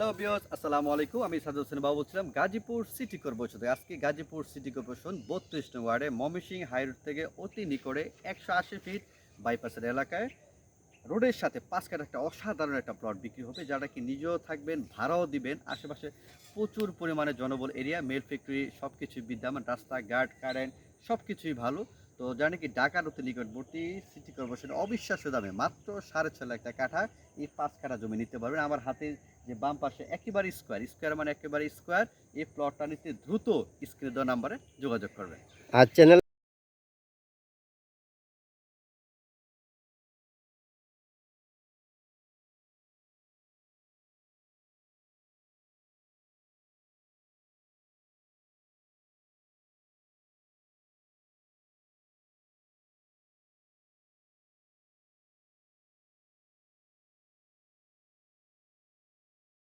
Hello বিয়স আসসালামু আলাইকুম। আমি সাজু হোসেন বাবু বলছিলাম, গাজীপুর সিটি কর্পোরেশন আজকে গাজীপুর সিটি কর্পোরেশন বত্রিশ নং ওয়ার্ডে ময়মনসিং হাই রোড থেকে অতি নিকটে একশো আশি ফিট বাইপাসের এলাকায় রোডের সাথে পাঁচ কাঠ একটা অসাধারণ একটা প্লট বিক্রি হবে, যারা কি নিজেও থাকবেন, ভাড়াও দিবেন। আশেপাশে প্রচুর পরিমাণে জনবল এরিয়া মেল ফ্যাক্টরি সব কিছুই বিদ্যমান, রাস্তাঘাট কারেন্ট সব কিছুই ভালো। তো জানি কি, ঢাকার অতি নিকটবর্তী সিটি কর্পোরেশন অবিশ্বাস্য দামে মাত্র সাড়ে ছয় লাখ টাকা কাঠা এই পাঁচ কাঠা জমি নিতে পারবেন। আমার হাতে যে বাম পাশে একেবারে স্কোয়ার স্কোয়ার মানে একেবারে স্কোয়ার এই প্লটটা নিতে দ্রুত স্ক্রিনে দেওয়া নাম্বারে যোগাযোগ করবেন। আর চ্যানেল